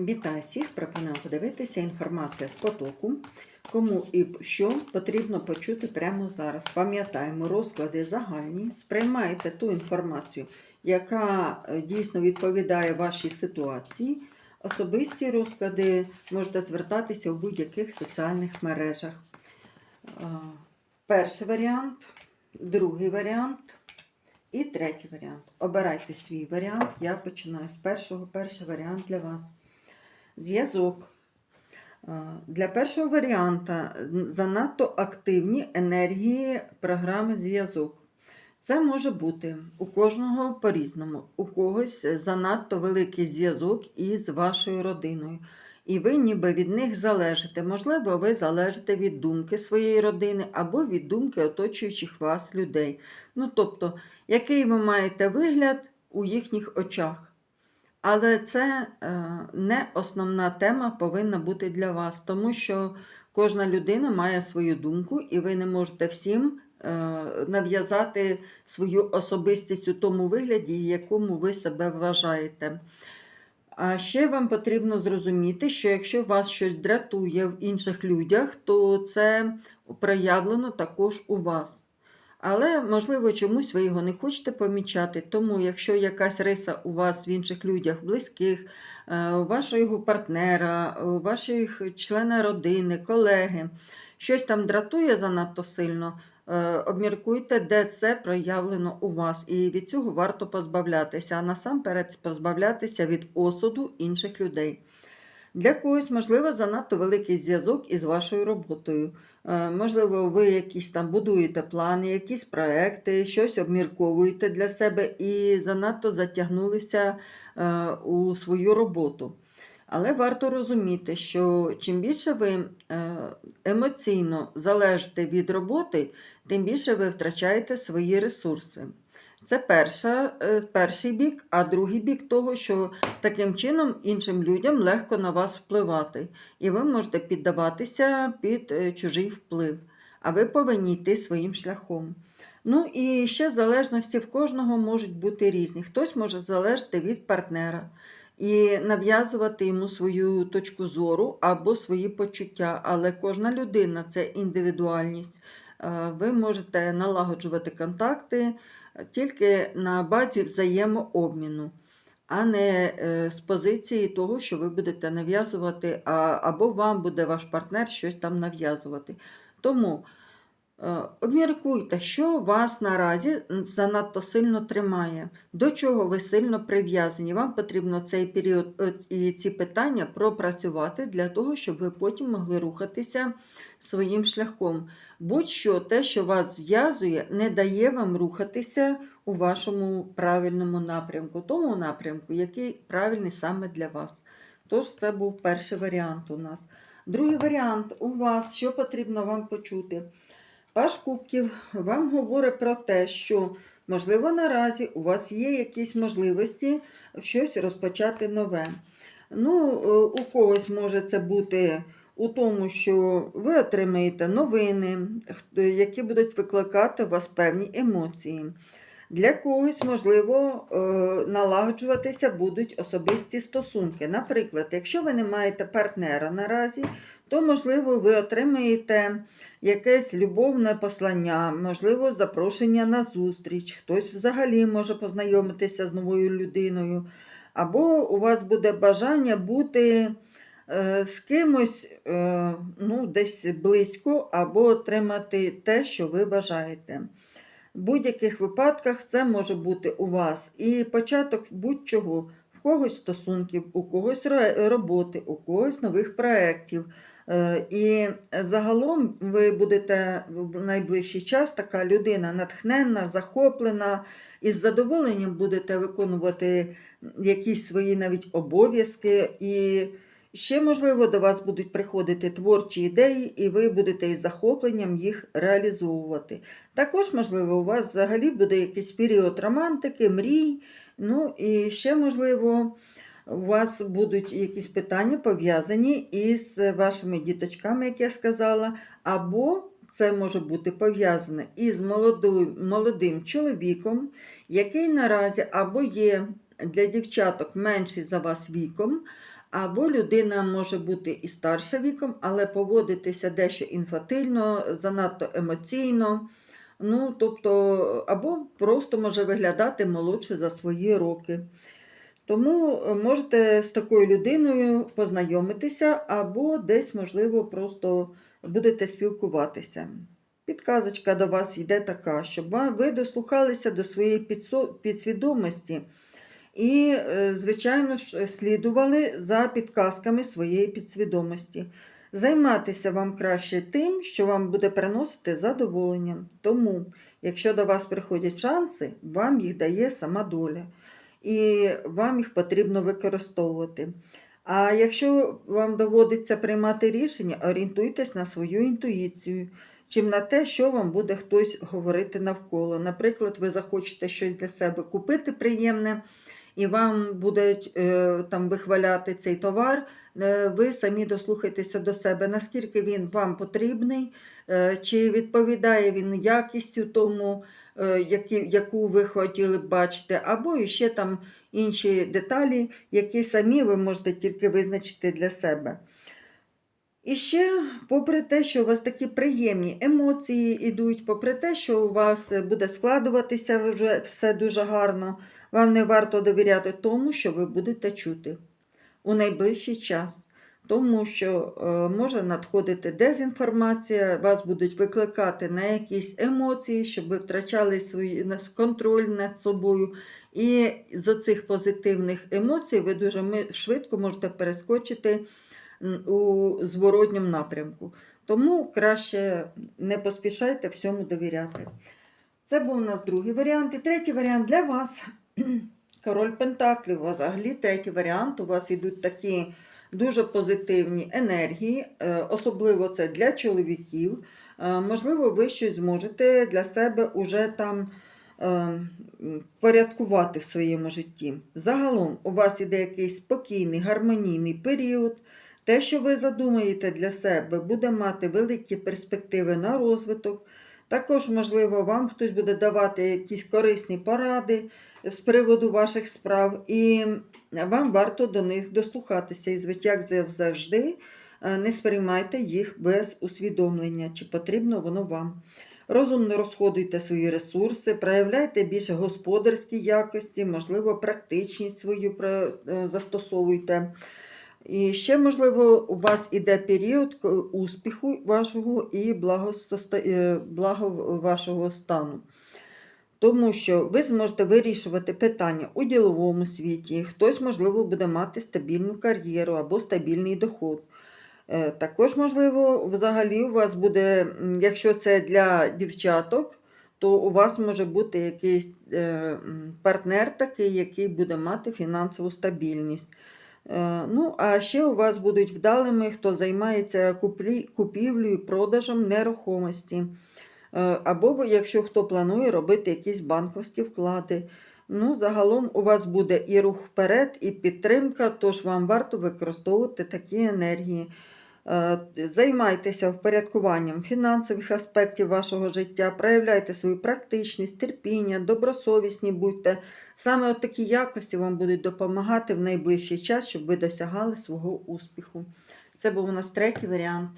Вітаю всіх! Пропоную подивитися інформація з потоку. Кому і що потрібно почути прямо зараз. Пам'ятаємо, розклади загальні. Сприймайте ту інформацію, яка е, дійсно відповідає вашій ситуації. Особисті розклади можете звертатися у будь-яких соціальних мережах. Е, Перший варіант, другий варіант і третій варіант. Обирайте свій варіант. Я починаю з першого. Перший варіант для вас. Зв'язок. Е, Для першого варіанта занадто активні енергії програми зв'язок. Це може бути у кожного по-різному. У когось занадто великий зв'язок із вашою родиною. І ви ніби від них залежите. Можливо, ви залежите від думки своєї родини або від думки оточуючих вас людей. Ну, тобто, який ви маєте вигляд у їхніх очах. Але це е, не основна тема повинна бути для вас, тому що кожна людина має свою думку, і ви не можете всім е, нав'язати свою особистість у тому вигляді, якому ви себе вважаєте. А ще вам потрібно зрозуміти, що якщо вас щось дратує в інших людях, то це проявлено також у вас. Але, можливо, чомусь ви його не хочете помічати. Тому, якщо якась риса у вас в інших людях, близьких, е, у вашого партнера, у ваших члена родини, колеги, щось там дратує занадто сильно, е, обміркуйте, де це проявлено у вас. І від цього варто позбавлятися, а насамперед позбавлятися від осуду інших людей. Для когось, можливо, занадто великий зв'язок із вашою роботою. Е, Можливо, ви якісь там будуєте плани, якісь проекти, щось обмірковуєте для себе і занадто затягнулися е, у свою роботу. Але варто розуміти, що чим більше ви е, емоційно залежите від роботи, тим більше ви втрачаєте свої ресурси. Це перша, е, перший бік, а другий бік того, що таким чином іншим людям легко на вас впливати, і ви можете піддаватися під е, чужий вплив, а ви повинні йти своїм шляхом. Ну і ще залежності в кожного можуть бути різні. Хтось може залежати від партнера і нав'язувати йому свою точку зору або свої почуття, але кожна людина це індивідуальність. Е, Ви можете налагоджувати контакти тільки на базі взаємообміну, а не е, з позиції того, що ви будете нав'язувати, або вам буде ваш партнер щось там нав'язувати. Тому обміркуйте, що вас наразі занадто сильно тримає, до чого ви сильно прив'язані. Вам потрібно цей період е, і ці питання пропрацювати для того, щоб ви потім могли рухатися своїм шляхом. Будь-що те, що вас зв'язує, не дає вам рухатися у вашому правильному напрямку, тому напрямку, який правильний саме для вас. Тож це був перший варіант у нас. Другий варіант у вас, що потрібно вам почути. Паш Кубків вам говорить про те, що, можливо, наразі у вас є якісь можливості щось розпочати нове. Ну, е, у когось може це бути у тому, що ви отримаєте новини, які будуть викликати у вас певні емоції. Для когось, можливо, е, налагоджуватися будуть особисті стосунки. Наприклад, якщо ви не маєте партнера наразі, то, можливо, ви отримаєте якесь любовне послання, можливо, запрошення на зустріч, хтось взагалі може познайомитися з новою людиною, або у вас буде бажання бути е, з кимось е, ну, десь близько, або отримати те, що ви бажаєте. В будь-яких випадках це може бути у вас і початок будь-чого, в когось стосунків, у когось роботи, у когось нових проєктів. Е, І загалом ви будете в найближчий час така людина натхненна, захоплена, і з задоволенням будете виконувати якісь свої навіть обов'язки. І ще, можливо, до вас будуть приходити творчі ідеї, і ви будете із захопленням їх реалізовувати. Також, можливо, у вас взагалі буде якийсь період романтики, мрій. Ну і ще, можливо, у вас будуть якісь питання пов'язані із вашими діточками, як я сказала, або це може бути пов'язане із молодою, молодим чоловіком, який наразі або є для дівчаток менший за вас віком, Або людина може бути і старша віком, але поводитися дещо інфантильно, занадто емоційно. Ну, тобто, або просто може виглядати молодше за свої роки. Тому е, можете з такою людиною познайомитися, або десь, можливо, просто будете спілкуватися. Підказочка до вас йде така, щоб ви дослухалися до своєї підсвідомості і, е, звичайно слідували за підказками своєї підсвідомості. Займатися вам краще тим, що вам буде приносити задоволення. Тому, якщо до вас приходять шанси, вам їх дає сама доля, і вам їх потрібно використовувати. А якщо вам доводиться приймати рішення, орієнтуйтесь на свою інтуїцію, чим на те, що вам буде хтось говорити навколо. Наприклад, ви захочете щось для себе купити приємне, і вам будуть е, там вихваляти цей товар, е, ви самі дослухайтеся до себе, наскільки він вам потрібний, е, чи відповідає він якістю тому, яку ви хотіли б бачити, або ще там інші деталі, які самі ви можете тільки визначити для себе. І ще, попри те, що у вас такі приємні емоції йдуть, попри те, що у вас буде складуватися вже все дуже гарно, вам не варто довіряти тому, що ви будете чути у найближчий час. Тому що е, може надходити дезінформація, вас будуть викликати на якісь емоції, щоб ви втрачали свій контроль над собою. І з оцих позитивних емоцій ви дуже швидко можете перескочити у зворотньому напрямку. Тому краще не поспішайте всьому довіряти. Це був у нас другий варіант. І третій варіант для вас. Король Пентаклів. Взагалі, третій варіант. У вас йдуть такі дуже позитивні енергії, е, особливо це для чоловіків. Е, Можливо, ви щось зможете для себе уже там е, порядкувати в своєму житті. Загалом у вас іде якийсь спокійний, гармонійний період. Те, що ви задумаєте для себе, буде мати великі перспективи на розвиток. Також, можливо, вам хтось буде давати якісь корисні поради з приводу ваших справ, і вам варто до них дослухатися. І, звичайно, завжди, е, не сприймайте їх без усвідомлення, чи потрібно воно вам. Розумно розходуйте свої ресурси, проявляйте більше господарські якості, можливо, практичність свою е, застосовуйте. І ще, можливо, у вас іде період успіху вашого і е, благо вашого стану. Тому що ви зможете вирішувати питання у діловому світі, хтось, можливо, буде мати стабільну кар'єру або стабільний доход. Е, Також, можливо, взагалі у вас буде, якщо це для дівчаток, то у вас може бути якийсь е, партнер такий, який буде мати фінансову стабільність. Е, Ну, а ще у вас будуть вдалими, хто займається купівлею, продажем нерухомості. Е, Або якщо хто планує робити якісь банковські вклади. Ну, загалом у вас буде і рух вперед, і підтримка, тож вам варто використовувати такі енергії. Е, Займайтеся впорядкуванням фінансових аспектів вашого життя, проявляйте свою практичність, терпіння, добросовісні будьте. Саме от такі якості вам будуть допомагати в найближчий час, щоб ви досягали свого успіху. Це був у нас третій варіант.